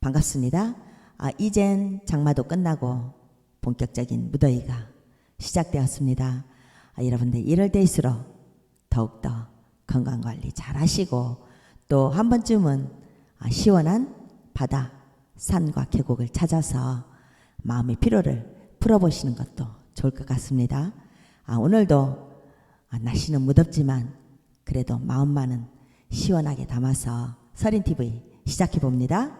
반갑습니다. 아, 이젠 장마도 끝나고 본격적인 무더위가 시작되었습니다. 아, 여러분들 이럴 때일수록 더욱더 건강 관리 잘 하시고 또 한 번쯤은 아, 시원한 바다, 산과 계곡을 찾아서 마음의 피로를 풀어보시는 것도 좋을 것 같습니다. 아, 오늘도 아, 날씨는 무덥지만 그래도 마음만은 시원하게 담아서 서린 TV 시작해 봅니다.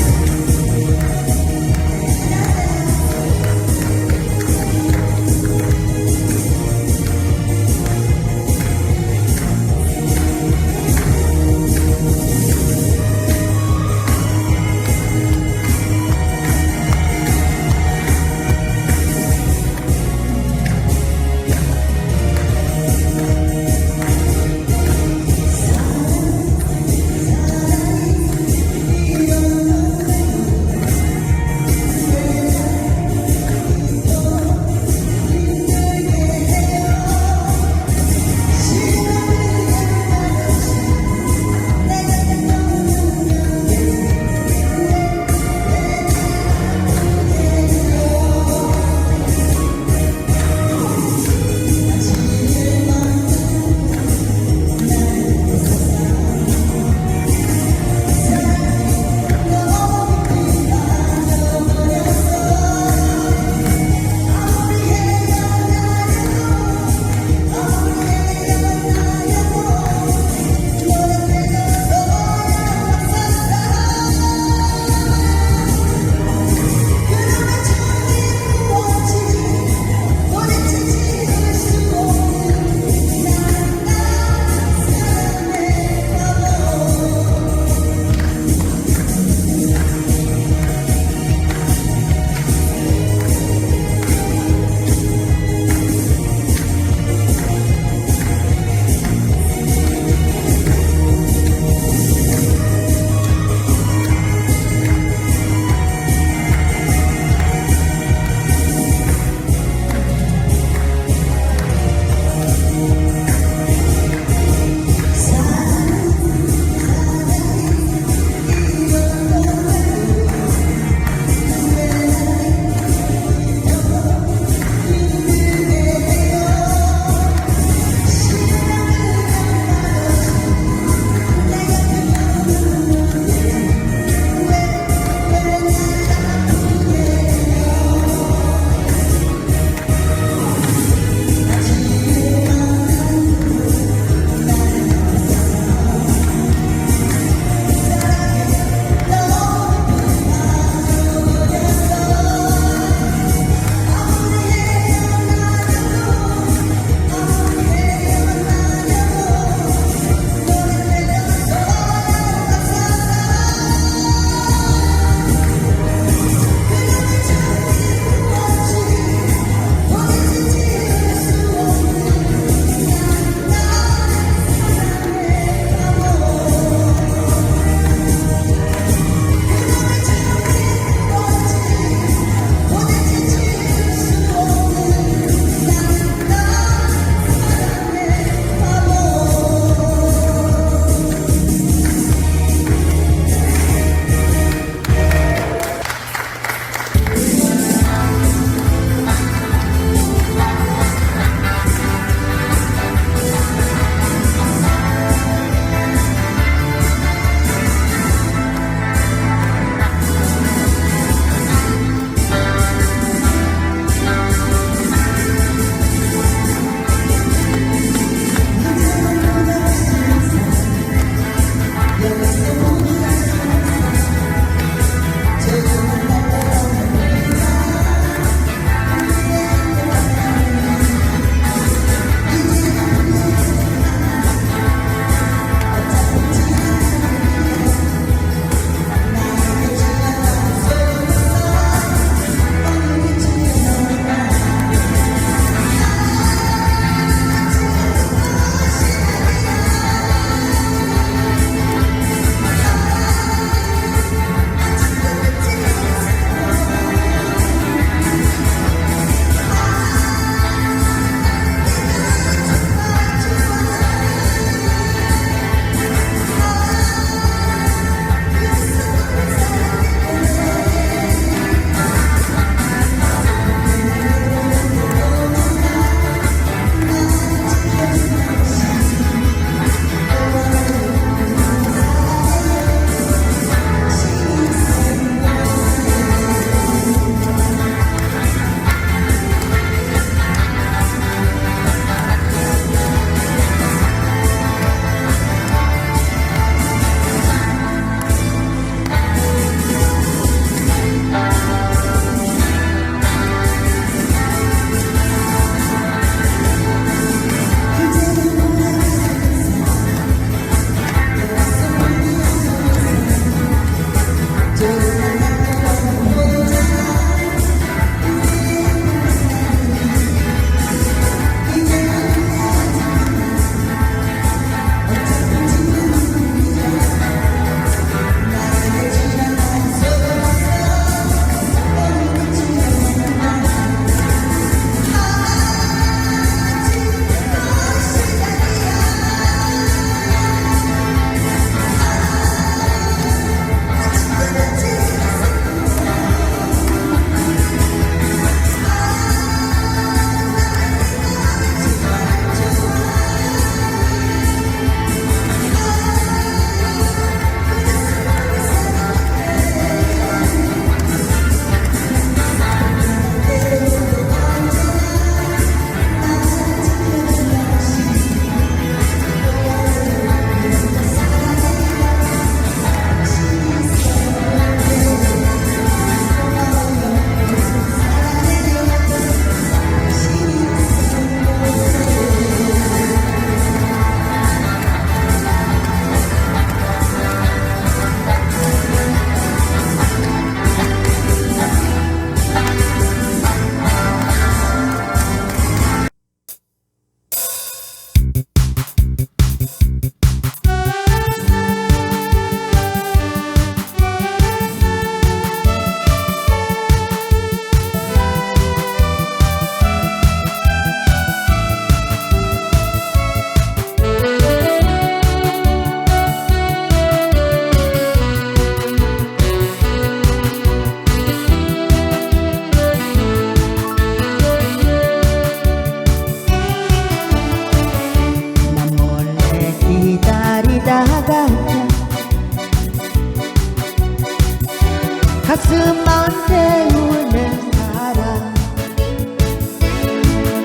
가슴만 태우는 사랑.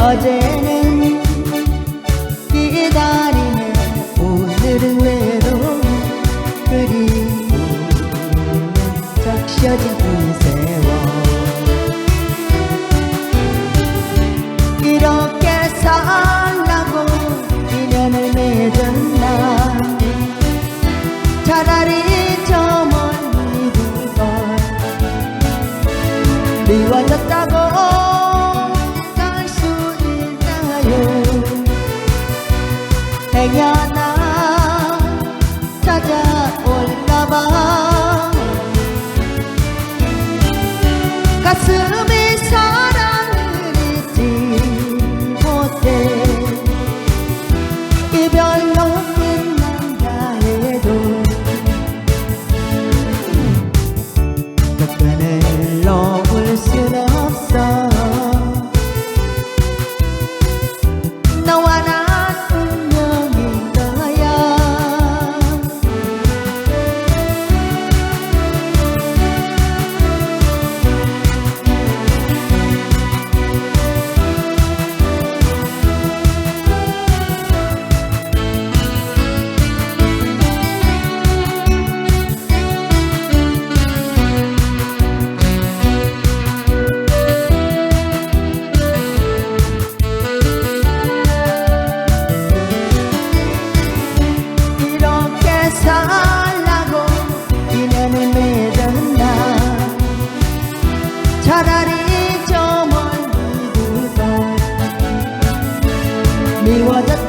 어제는 기다 for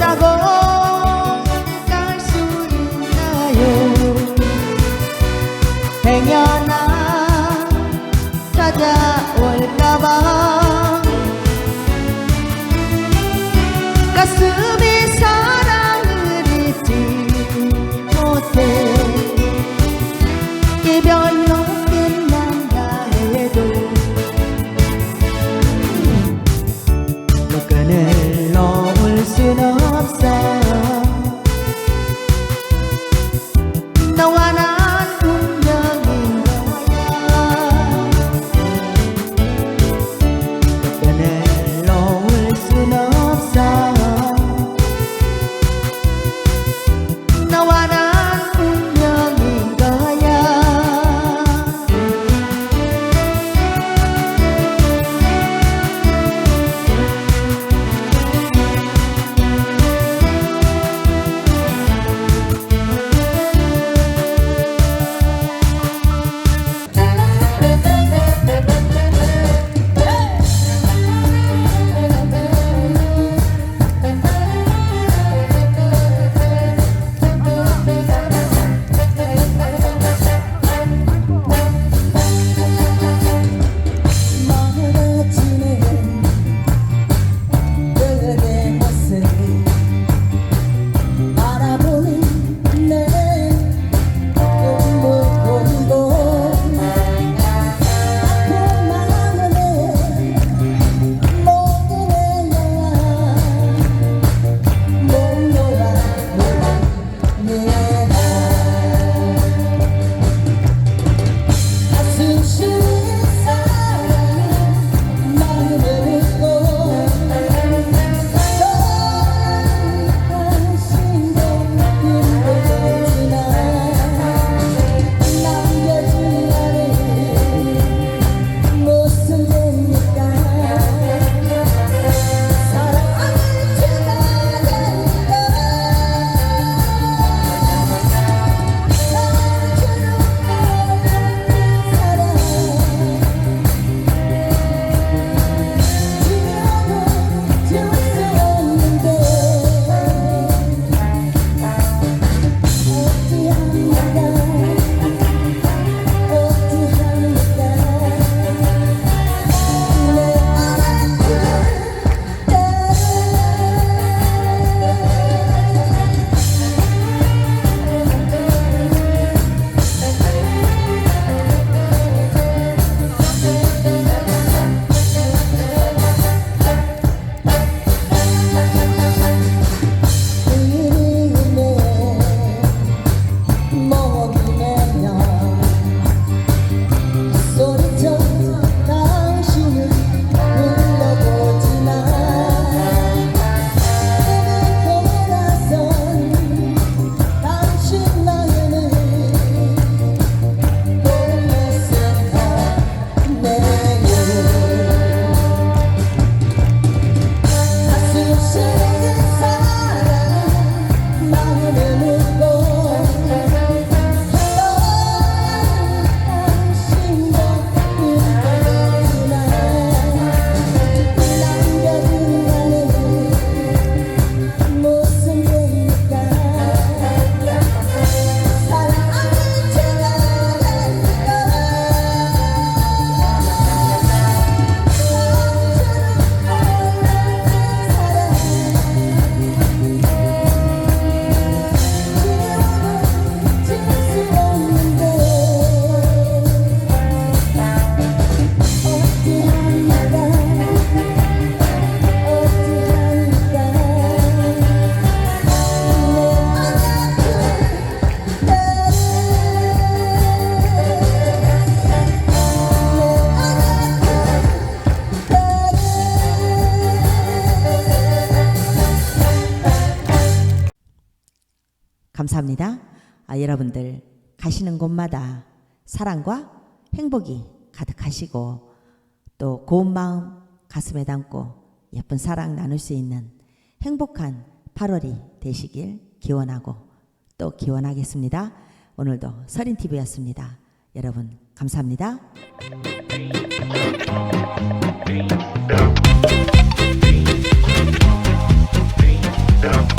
여러분들 가시는 곳마다 사랑과 행복이 가득하시고 또 고운 마음 가슴에 담고 예쁜 사랑 나눌 수 있는 행복한 8월이 되시길 기원하고 또 기원하겠습니다. 오늘도 서린 TV였습니다. 여러분 감사합니다. Yeah.